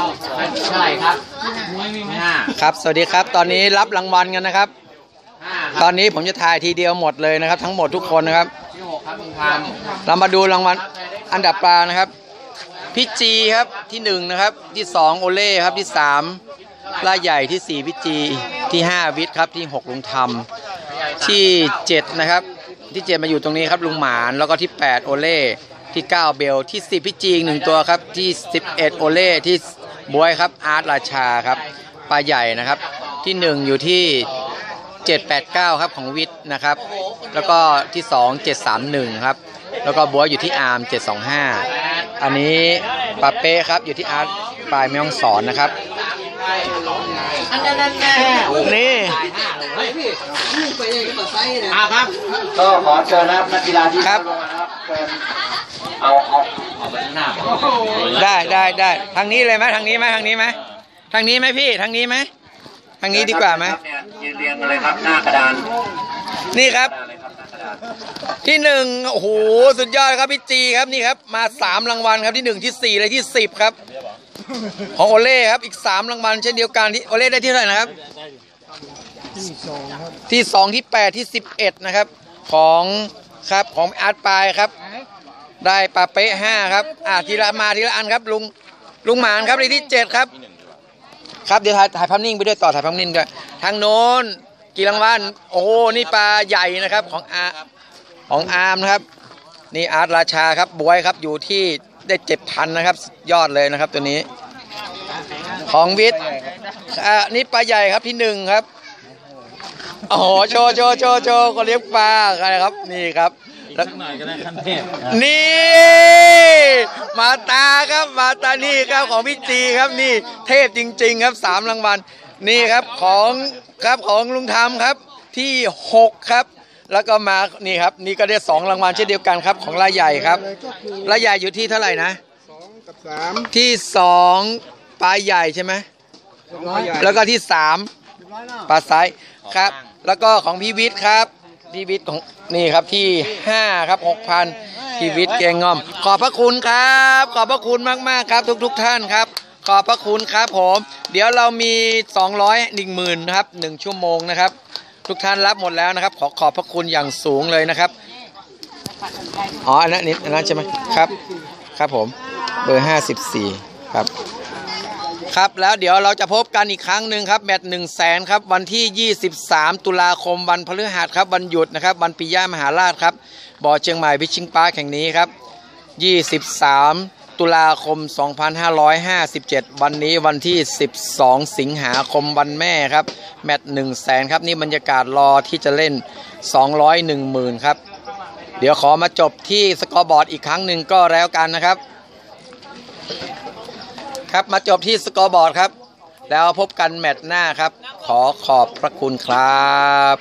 เท่าไหร่ครับห้าครับ สวัสดีครับ ตอนนี้รับรางวัลกันนะครับ ห้าตอนนี้ผมจะถ่ายทีเดียวหมดเลยนะครับ ทั้งหมดทุกคนนะครับ ที่หกครับลุงพามเรามาดูรางวัลอันดับปลานะครับ พี่จีครับที่หนึ่งนะครับ ที่สองโอเล่ครับที่สามล่าใหญ่ที่สี่พี่จีที่ห้าวิทย์ครับที่หกลุงธรรม ที่เจ็ดนะครับที่เจ็ดมาอยู่ตรงนี้ครับลุงหมานแล้วก็ที่แปดโอเล่ที่เก้าเบลที่สิบพี่จีอีกหนึ่งตัวครับที่สิบเอ็ดโอเล่ที่ บวยครับอาร์ตราชาครับปลาใหญ่นะครับ ที่หนึ่งอยู่ที่ 789 ครับของวิทย์นะครับ แล้วก็ที่ 2 731 ครับ แล้วก็บัวอยู่ที่อาร์ม 725 อันนี้ปาเป้ครับอยู่ที่อาร์ตปลายแม่ฮ่องสอนนะครับอันนั้นแน่นี่อ่าครับก็ขอเชิญนะครับนักกีฬาที่ครับลงมานะครับเชิญเอาเอาเอา ไปข้างหน้าได้ได้ได้ทางนี้เลยไหมทางนี้ไหมทางนี้ไหมทางนี้ไหมพี่ทางนี้ไหมทางนี้ดีกว่าไหมเนี่ยยืนเรียงกันเลยครับหน้ากระดาน นี่ครับหน้าเลยครับหน้ากระดานที่หนึ่งโอ้โหสุดยอดครับพี่จีครับนี่ครับ มาสามรางวัลครับที่หนึ่งที่สี่เลยที่สิบครับของโอเล่ครับอีกสามรางวัลเช่นเดียวกันที่โอเล่ได้ที่เท่าไหร่นะครับ ที่สองที่แปดที่สิบเอ็ดนะครับ ของครับของอาร์ตปลายครับ ได้ปลาเป๊ะห้าครับ อ่าทีละมาทีละอันครับลุงลุงหมานครับเลขที่เจ็ดครับ ครับเดี๋ยวถ่ายถ่ายภาพนิ่งไปด้วยต่อถ่ายภาพนิ่งด้วยทางโน้นกี่รางวัลโอ้นี่ปลาใหญ่นะครับของอาของอาร์มนะครับ นี่อาร์ตราชาครับบวยครับอยู่ที่ได้เจ็ดพันนะครับ ยอดเลยนะครับตัวนี้ ของวิทย์อ่านี่ปลาใหญ่ครับที่หนึ่งครับโอ้โหโชว์โชว์โชว์โชว์ก็เลี้ยงปลาอะไรครับนี่ครับ แล้วนี่ มาตาครับมาตานี่ครับของพี่จีครับนี่เทพจริง ๆ ครับสามรางวัลนี่ครับของครับของลุงธรรมครับที่หกครับ แล้วก็มานี่ครับนี่ก็ได้สองรางวัลเช่นเดียวกันครับของรายใหญ่ครับรายใหญ่อยู่ที่เท่าไหร่นะกับสามที่สองปลาใหญ่ใช่ไหมร้อยแล้วก็ที่สามปลาไซส์ครับ แล้วก็ของพี่วิทย์ครับ พี่วิทของนี่ครับที่ห้าครับหกพันพี่วิทย์เกงงอม ขอบพระคุณครับ ขอบพระคุณมากๆครับ ทุก ๆ ท่านครับ ขอบพระคุณครับผม เดี๋ยวเรามี 200 1 0,000นะครับหนึ่งชั่วโมงนะครับ ทุกท่านรับหมดแล้วนะครับ ขอขอบพระคุณอย่างสูงเลยนะครับอ๋ออันนั้นนิดอันนั้นใช่ไหมครับ ครับผมเบอร์ 54 ครับ ครับแล้วเดี๋ยวเราจะพบกันอีกครั้งหนึ่งครับแมตช์หนึ่งแสนครับวันที่ 23 ตุลาคมวันพฤหัสครับวันหยุดนะครับวันปิยามหาราชครับบ่อเชียงใหม่วิชิงปาร์คแห่งนี้ครับ 23 ตุลาคม 2557 วันนี้วันที่ 12 สิงหาคมวันแม่ครับแมตช์หนึ่งแสนครับนี่บรรยากาศรอที่จะเล่น 201หมื่นครับเดี๋ยวขอมาจบที่สกอร์บอร์ดอีกครั้งหนึ่งก็แล้วกันนะครับ ครับ มาจบที่สกอร์บอร์ดครับ แล้วพบกันแมตช์หน้าครับ ขอขอบพระคุณครับ